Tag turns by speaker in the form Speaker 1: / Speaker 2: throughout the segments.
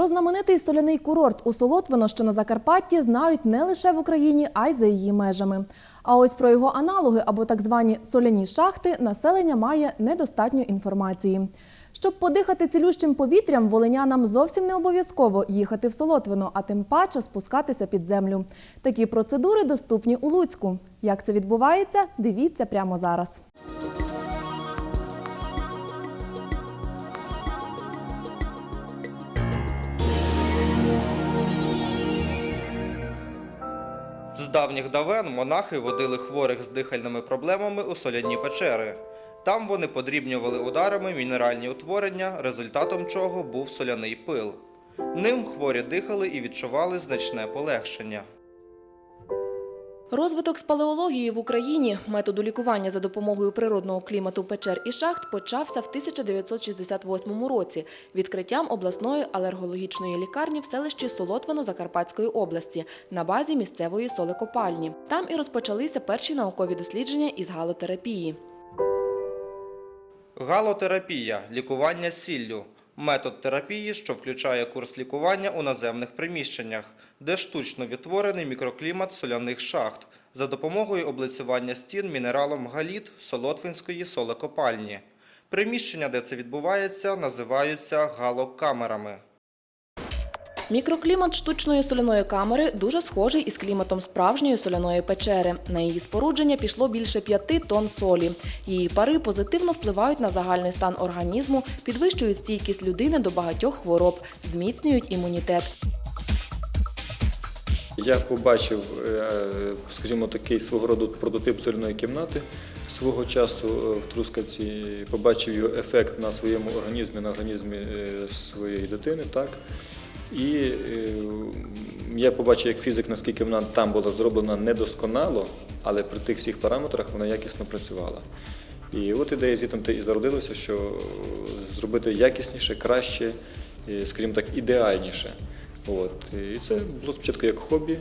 Speaker 1: Про знаменитий соляний курорт у Солотвино, що на Закарпатті, знають не лише в Україні, а й за її межами. А ось про його аналоги або так звані соляні шахти населення має недостатньо інформації. Щоб подихати цілющим повітрям, волинянам зовсім не обов'язково їхати в Солотвино, а тим паче спускатися під землю. Такі процедури доступні у Луцьку. Як це відбувається, дивіться прямо зараз.
Speaker 2: З давніх давен монахи водили хворих з дихальними проблемами у соляні печери. Там вони подрібнювали ударами мінеральні утворення, результатом чого був соляний пил. Ним хворі дихали і відчували значне полегшення.
Speaker 1: Розвиток спелеології в Україні, методу лікування за допомогою природного клімату печер і шахт почався в 1968 році відкриттям обласної алергологічної лікарні в селищі Солотвино Закарпатської області на базі місцевої солекопальні. Там і розпочалися перші наукові дослідження із галотерапії.
Speaker 2: Галотерапія лікування сіллю метод терапії, що включає курс лікування у наземних приміщеннях, де штучно відтворений мікроклімат соляних шахт за допомогою облицювання стін мінералом галіт Солотвинської солекопальні. Приміщення, де це відбувається, називаються галокамерами.
Speaker 1: Мікроклімат штучної соляної камери дуже схожий із кліматом справжньої соляної печери. На її спорудження пішло більше п'яти тонн солі. Її пари позитивно впливають на загальний стан організму, підвищують стійкість людини до багатьох хвороб, зміцнюють імунітет.
Speaker 3: Я побачив, е, скажімо, такий свого роду прототип соляної кімнати свого часу е, в Трускавці, побачив його ефект на своєму організмі, на організмі е, своєї дитини. Так? І е, я побачив, як фізик, наскільки вона там була зроблена недосконало, але при тих всіх параметрах вона якісно працювала. І от ідея звідти і зародилася, що зробити якісніше, краще, скажімо так, ідеальніше. От. І це було спочатку як хобі,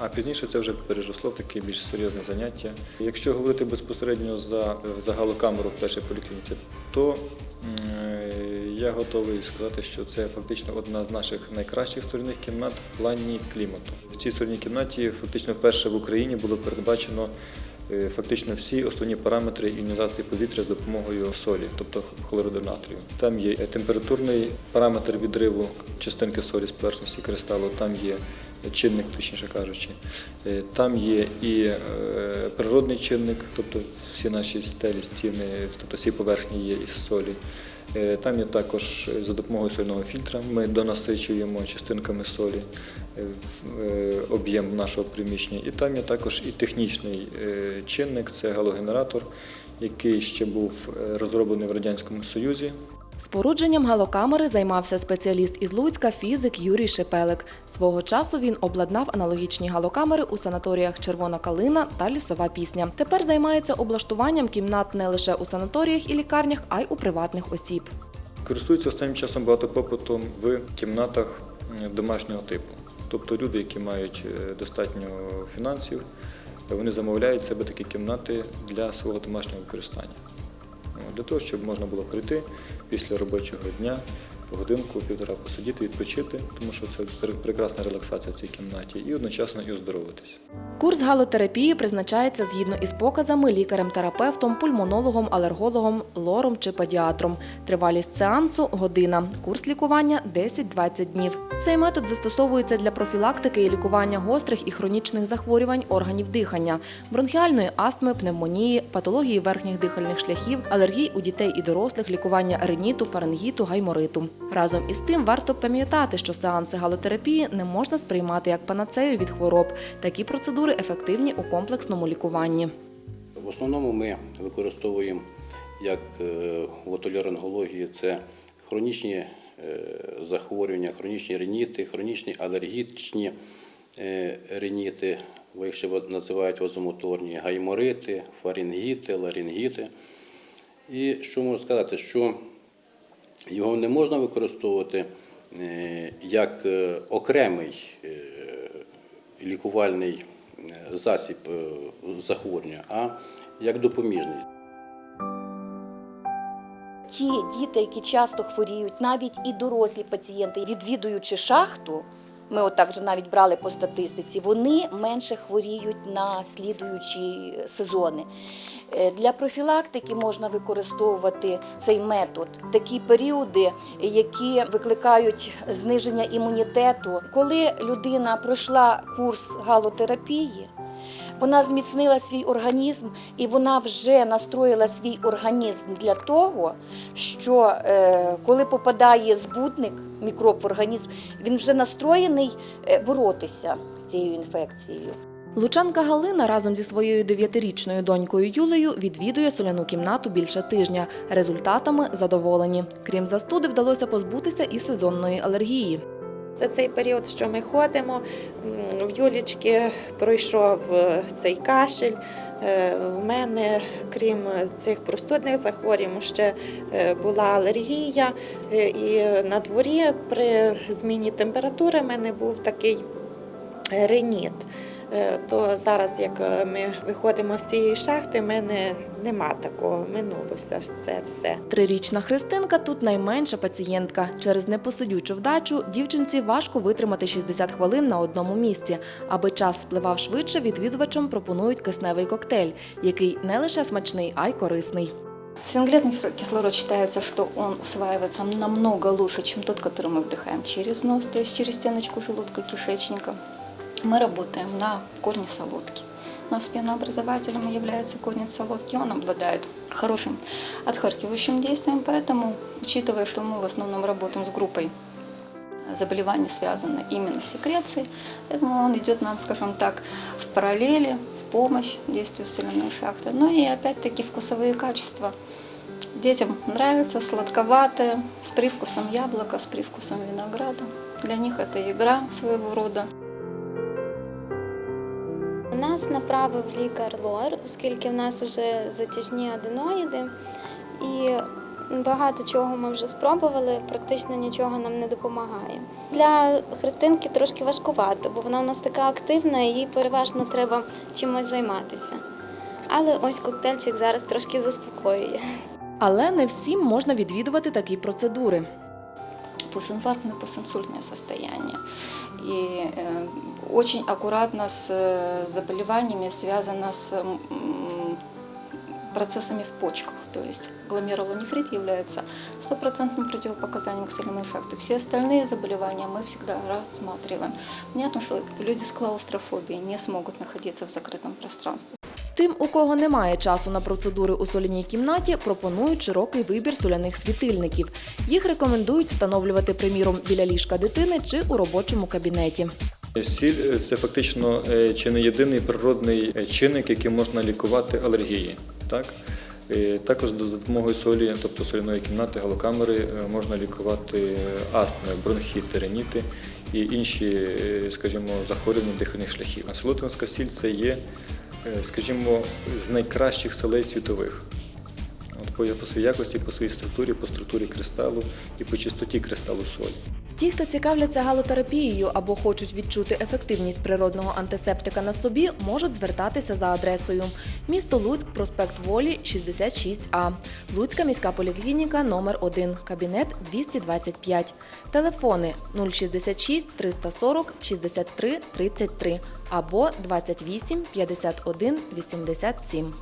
Speaker 3: а пізніше це вже переросло в таке більш серйозне заняття. Якщо говорити безпосередньо за, за галокамеру в першій поліклініці, то е, я готовий сказати, що це фактично одна з наших найкращих сторінних кімнат в плані клімату. В цій сторінній кімнаті фактично вперше в Україні було передбачено е, фактично всі основні параметри іонізації повітря з допомогою солі, тобто хлориду натрію. Там є температурний параметр відриву частинки солі з поверхності кристалу, там є чинник, точніше кажучи. Е, Там є і е, природний чинник, тобто всі наші стелі, стіни, тобто всі поверхні є із солі. Е, Там є також е, за допомогою сольного фільтра ми донасичуємо частинками солі е, об'єм нашого приміщення. І там є також і технічний чинник це галогенератор, який ще був розроблений в Радянському Союзі.
Speaker 1: Спорудженням галокамери займався спеціаліст із Луцька, фізик Юрій Шепелик. Свого часу він обладнав аналогічні галокамери у санаторіях Червона калина та Лісова пісня. Тепер займається облаштуванням кімнат не лише у санаторіях і лікарнях, а й у приватних осіб.
Speaker 3: Користуються останнім часом багато попитом в кімнатах домашнього типу. Тобто люди, які мають е, достатньо фінансів, вони замовляють себе такі кімнати для свого домашнього використання. Для того, щоб можна було прийти після робочого дня, годинку, півтора посидіти, відпочити, тому що це прекрасна релаксація в цій кімнаті, і одночасно і оздоровитися.
Speaker 1: Курс галотерапії призначається згідно із показами лікарем-терапевтом, пульмонологом, алергологом, лором чи педіатром. Тривалість сеансу година. Курс лікування 10-20 днів. Цей метод застосовується для профілактики і лікування гострих і хронічних захворювань органів дихання, бронхіальної астми, пневмонії, патології верхніх дихальних шляхів, алергій у дітей і дорослих, лікування риніту, фарингіту, гаймориту. Разом із тим варто пам'ятати, що сеанси галотерапії не можна сприймати як панацею від хвороб. Такі процедури ефективні у комплексному лікуванні.
Speaker 4: В основному ми використовуємо як е, в отоларингології це хронічні е, захворювання, хронічні реніти, хронічні алергічні е, реніти, їх ще називають вазомоторні, гайморити, фарингіти, ларингіти. І що можу сказати, що його не можна використовувати е, як е, окремий е, лікувальний засіб захворювання, а як допоміжний.
Speaker 5: ті діти, які часто хворіють, навіть і дорослі пацієнти, відвідуючи шахту, ми отак вже навіть брали по статистиці, вони менше хворіють на слідуючі сезони. Е, Для профілактики можна використовувати цей метод такі періоди, які викликають зниження імунітету. Коли людина пройшла курс галотерапії, вона зміцнила свій організм і вона вже настроїла свій організм для того, що е, коли попадає збудник, мікроб в організм, він вже настроєний е, боротися з цією інфекцією.
Speaker 1: Лучанка Галина разом зі своєю дев'ятирічною донькою Юлею відвідує соляну кімнату більше тижня. Результатами задоволені. Крім застуди, вдалося позбутися і сезонної алергії.
Speaker 6: За цей період, що ми ходимо, в Юлічки пройшов е, цей кашель. У мене, крім цих простудних захворювань, ще е, була алергія. Е, І на дворі при зміні температури в мене був такий е, реніт. Е, То зараз, як е, ми виходимо з цієї шахти, в мене нема такого, минулося це все.
Speaker 1: Трирічна Христинка тут найменша пацієнтка. Через непосидючу вдачу дівчинці важко витримати 60 хвилин на одному місці. Аби час спливав швидше, відвідувачам пропонують кисневий коктейль, який не лише смачний, а й корисний.
Speaker 5: Синглетный кис- кислород считается, что он усваивается намного лучше, чем тот, который мы вдыхаем через нос, то есть через стеночку желудка, кишечника. Мы работаем на корне солодки. У нас пенообразователем является корень солодки, он обладает хорошим отхаркивающим действием, поэтому, учитывая, что мы в основном работаем с группой заболеваний, связанных именно с секрецией, поэтому он идет нам, скажем так, в параллели, в помощь действию соляной шахты. Ну и опять-таки вкусовые качества. Детям нравится сладковатое, с привкусом яблока, с привкусом винограда. Для них это игра своего рода.
Speaker 7: Нас направив лікар Лор, оскільки в нас вже затяжні аденоїди. І багато чого ми вже спробували, практично нічого нам не допомагає. Для Христинки трошки важкувато, бо вона в нас така активна, і їй переважно треба чимось займатися. Але ось коктейльчик зараз трошки заспокоює.
Speaker 1: Але не всім можна відвідувати такі процедури.
Speaker 5: постинфарктное, постинсультное состояние. И очень аккуратно с э, заболеваниями связано с м, процессами в почках. То есть гломерулонефрит является стопроцентным противопоказанием к соляной шахте. Все остальные заболевания мы всегда рассматриваем. Понятно, что люди с клаустрофобией не смогут находиться в закрытом пространстве.
Speaker 1: Тим, у кого немає часу на процедури у соляній кімнаті, пропонують широкий вибір соляних світильників. Їх рекомендують встановлювати, приміром, біля ліжка дитини чи у робочому кабінеті.
Speaker 3: Сіль е, це фактично е, чи не єдиний природний е, чинник, яким можна лікувати алергії. Так? Е, Також за допомогою солі, тобто соляної кімнати, галокамери, е, можна лікувати астми, бронхіти, реніти і інші, е, скажімо, захворювання дихальних шляхів. А Солотвинська сіль це є, е, скажімо, з найкращих солей світових. От по, своїй якості, по своїй структурі, по структурі кристалу і по чистоті кристалу солі.
Speaker 1: Ті, хто цікавляться галотерапією або хочуть відчути ефективність природного антисептика на собі, можуть звертатися за адресою. Місто Луцьк, проспект Волі, 66А. Луцька міська поліклініка номер 1 кабінет 225. Телефони 066 340 63 33 або 28 51 87.